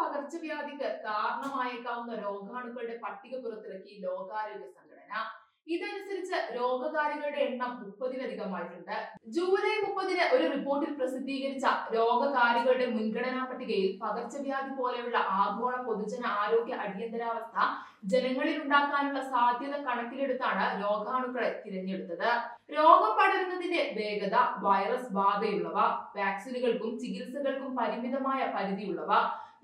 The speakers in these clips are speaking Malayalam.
പകർച്ചവ്യാധിക്ക് കാരണമായേക്കാവുന്ന രോഗാണുക്കളുടെ പട്ടിക പുറത്തിറക്കി ലോകാരോഗ്യ സംഘടന. ഇതനുസരിച്ച് രോഗകാരികളുടെ എണ്ണം മുപ്പതിലധികമായിട്ടുണ്ട്. ജൂലൈ മുപ്പതിന് ഒരു റിപ്പോർട്ടിൽ പ്രസിദ്ധീകരിച്ച രോഗകാരികളുടെ മുൻഗണനാ പട്ടികയിൽ പകർച്ചവ്യാധി പോലെയുള്ള ആഗോള പൊതുജന ആരോഗ്യ അടിയന്തരാവസ്ഥ ജനങ്ങളിൽ ഉണ്ടാക്കാനുള്ള സാധ്യത കണക്കിലെടുത്താണ് രോഗാണുക്കളെ തിരഞ്ഞെടുത്തത്. രോഗം പടരുന്നതിന്റെ വേഗത വൈറസ് ബാധയുള്ളവ വാക്സിനുകൾക്കും ചികിത്സകൾക്കും പരിമിതമായ പരിധിയുള്ളവ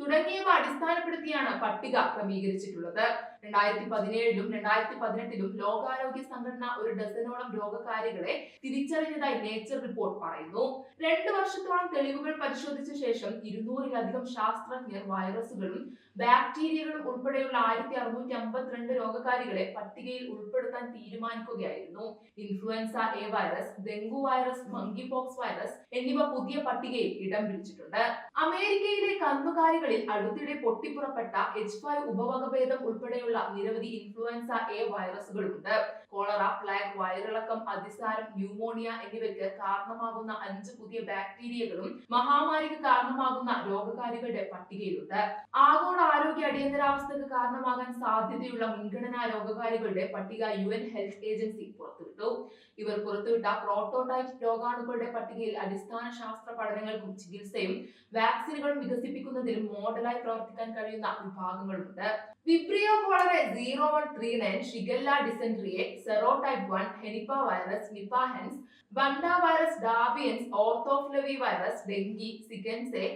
തുടങ്ങിയവ അടിസ്ഥാനപ്പെടുത്തിയാണ് പട്ടിക ക്രമീകരിച്ചിട്ടുള്ളത്. രണ്ടായിരത്തി പതിനേഴിലും രണ്ടായിരത്തി പതിനെട്ടിലും ലോകാരോഗ്യ സംഘടന ഒരു ഡസനോളം രോഗകാരികളെ തിരിച്ചറിഞ്ഞതായി നേച്ചർ റിപ്പോർട്ട് പറയുന്നു. രണ്ടു വർഷത്തോളം തെളിവുകൾ പരിശോധിച്ച ശേഷം ഇരുന്നൂറിലധികം ശാസ്ത്രജ്ഞർ വൈറസുകളും ബാക്ടീരിയകളും ഉൾപ്പെടെയുള്ള ആയിരത്തി അറുന്നൂറ്റി അമ്പത്തിരണ്ട് രോഗകാരികളെ പട്ടികയിൽ ഉൾപ്പെടുത്താൻ തീരുമാനിക്കുകയായിരുന്നു. Influenza A virus dengue virus monkeypox virus എന്നിവ പുതിയ പട്ടികയിൽ ഇടം പിടിച്ചിട്ടുണ്ട്. അമേരിക്കയിലെ കന്നുകാലികളിൽ അടുത്തിടെ പൊട്ടിപ്പുറപ്പെട്ട എച്ച് ഫൈവ് ഉപവകഭേദം ഉൾപ്പെടെയുള്ള നിരവധി ഇൻഫ്ലുവൻസ എ വൈറസുകൾ ഉണ്ട് കോളറ പ്ലാഗ് വയറിളക്കം അതിസാരം ന്യൂമോണിയ എന്നിവയ്ക്ക് കാരണമാകുന്ന അഞ്ച് പുതിയ ബാക്ടീരിയകളും മഹാമാരിക്ക് കാരണമാകുന്ന രോഗകാരികളുടെ പട്ടികയിലുണ്ട്. ആഗോള ആരോഗ്യ അടിയന്തരാവസ്ഥക്ക് കാരണമാകാൻ സാധ്യതയുള്ള മുൻഗണനാ രോഗകാരികളുടെ പട്ടിക യു എൻ ഹെൽത്ത് ഏജൻസി പുറത്തുവിട്ടു ഇവർ പുറത്തുവിട്ട പ്രോട്ടോടൈപ്പ് രോഗാണുക്കളുടെ പട്ടികയിൽ അടിസ്ഥാന ശാസ്ത്ര പഠനങ്ങൾക്കും ചികിത്സയും വാക്സിനുകൾ വികസിപ്പിക്കുന്നതിലും മോഡലായി പ്രവർത്തിക്കാൻ കഴിയുന്ന വിഭാഗങ്ങളുണ്ട് vibrio cholerae zero one three nine shigella dysenteriae serotype one henipavirus നിപ്പാഹെൻസ് ബണ്ട virus ഡാബിയൻസ് ഓർത്തോഫ്ലവി വൈറസ് ഡെങ്കി സിഗൻസെ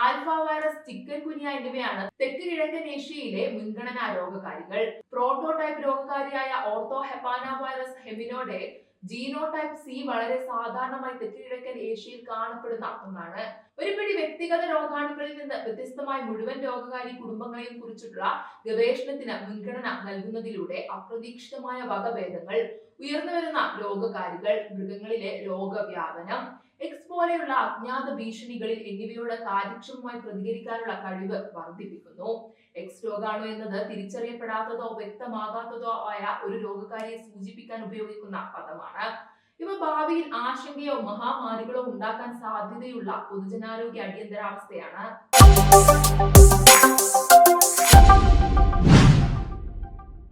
ആൽഫ വൈറസ് ചിക്കൻ കുനിയ എന്നിവയാണ് തെക്ക് കിഴക്കൻ ഏഷ്യയിലെ മുൻഗണനാ രോഗകാരികൾ. പ്രോട്ടോടൈപ്പ് രോഗകാരിയായ ഓർത്തോ ഹെപ്പാന വൈറസ് ഹെമിനോഡെ ജീനോടൈപ്പ് സി വളരെ സാധാരണമായി തെക്ക് കിഴക്കൻ ഏഷ്യയിൽ കാണപ്പെടുന്ന ഒന്നാണ്. ഒരു പിടി വ്യക്തിഗത രോഗാണുക്കളിൽ നിന്ന് വ്യത്യസ്തമായി മുഴുവൻ രോഗകാരി കുടുംബങ്ങളെയും കുറിച്ചിട്ടുള്ള ഗവേഷണത്തിന് മുൻഗണന നൽകുന്നതിലൂടെ അപ്രതീക്ഷിതമായ വകഭേദങ്ങൾ ഉയർന്നുവരുന്ന രോഗകാരികൾ മൃഗങ്ങളിലെ രോഗവ്യാപനം പോലെയുള്ള അജ്ഞാത ഭീഷണികളിൽ എന്നിവയോട് കാര്യക്ഷമമായി പ്രതികരിക്കാനുള്ള കഴിവ് വർദ്ധിപ്പിക്കുന്നു. എക്സ് രോഗാണു എന്നത് തിരിച്ചറിയപ്പെടാത്തതോ വ്യക്തമാകാത്തതോ ആയ ഒരു രോഗകാരിയെ സൂചിപ്പിക്കാൻ ഉപയോഗിക്കുന്ന പദമാണ്. ഇവ ഭാവിയിൽ ആശങ്കയോ മഹാമാരികളോ ഉണ്ടാക്കാൻ സാധ്യതയുള്ള പൊതുജനാരോഗ്യ അടിയന്തരാവസ്ഥയാണ്.